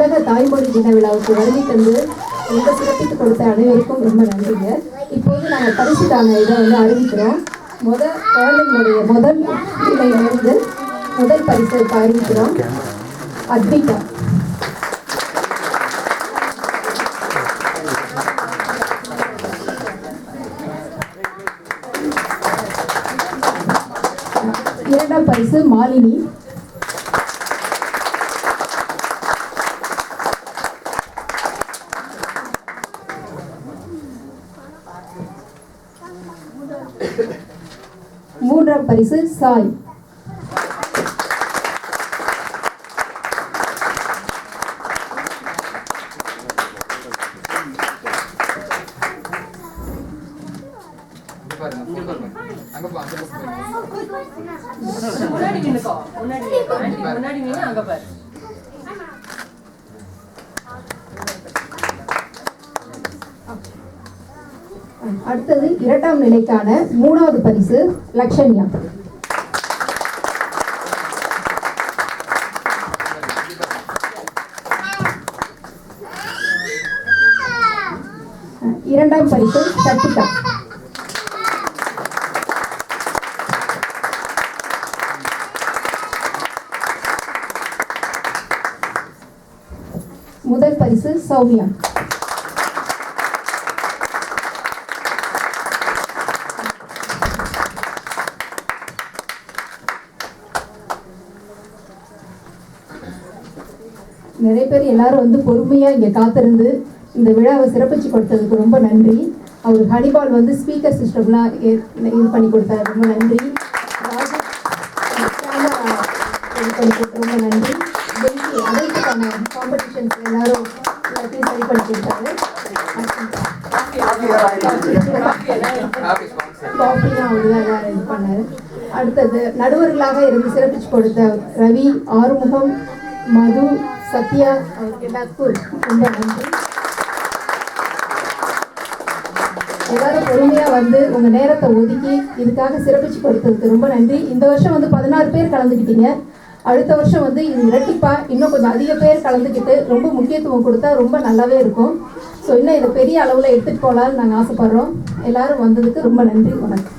உலக தாய்மொழி தின விழாவுக்கு வருகை தந்து ரொம்ப சிறப்பித்து கொடுத்த அனைவருக்கும் ரொம்ப நன்றிங்க. இப்போது நாங்கள் பரிசுக்கான இதை வந்து அறிவிக்கிறோம். முத குழந்தைங்களுடைய முதல் நிலையிலிருந்து முதல் பரிசை அறிவிக்கிறோம். அத்விகா இரண்டாம் பரிசு மாலினி. மூன்றாம் பரிசு சாய். முன்னாடி நின்னுக்கோ முன்னாடி முன்னாடி நின்னு அங்க பாரு. அடுத்தது இரண்டாம் நிலைக்கான மூணாவது பரிசு லக்ஷன்யா இரண்டாம் பரிசு சர்த்திகா முதல் பரிசு சௌமியா. நிறைய பேர் எல்லாரும் வந்து பொறுமையாக இங்கே காத்திருந்து இந்த விழாவை சிறப்பிச்சு கொடுத்ததுக்கு ரொம்ப நன்றி. அவர் ஹனிபால் வந்து ஸ்பீக்கர் சிஸ்டம்லாம் இது பண்ணி கொடுத்தாரு. ரொம்ப நன்றி. ராஜு, ரொம்ப நன்றி. டெல்லி அனைத்துக்கான காம்படிஷன்ஸ் எல்லாரும் எல்லாத்தையும் சரி பண்ணி கொடுத்தாரு. ஹாப்பி ஸ்பான்சர் காஃபிலாம் அவர் தான் இது பண்ணாரு. அடுத்தது நடுவர்களாக இருந்து சிறப்பிச்சு கொடுத்த ரவி ஆறுமுகம் மது சத்யா எல்லாருக்கும் ரொம்ப நன்றி. எல்லாரும் பொறுமையா வந்து உங்க நேரத்தை ஒதுக்கி இதுக்காக சிறப்பிச்சு கொடுத்ததுக்கு ரொம்ப நன்றி. இந்த வருஷம் வந்து பதினாறு பேர் கலந்துக்கிட்டீங்க அடுத்த வருஷம் வந்து இது இரட்டிப்பா இன்னும் கொஞ்சம் அதிக பேர் கலந்துக்கிட்டு ரொம்ப முக்கியத்துவம் கொடுத்தா ரொம்ப நல்லாவே இருக்கும். ஸோ இன்னும் இதை பெரிய அளவில் எடுத்துகிட்டு போகலான்னு நாங்கள் ஆசைப்பட்றோம். எல்லாரும் வந்ததுக்கு ரொம்ப நன்றி. வணக்கம்.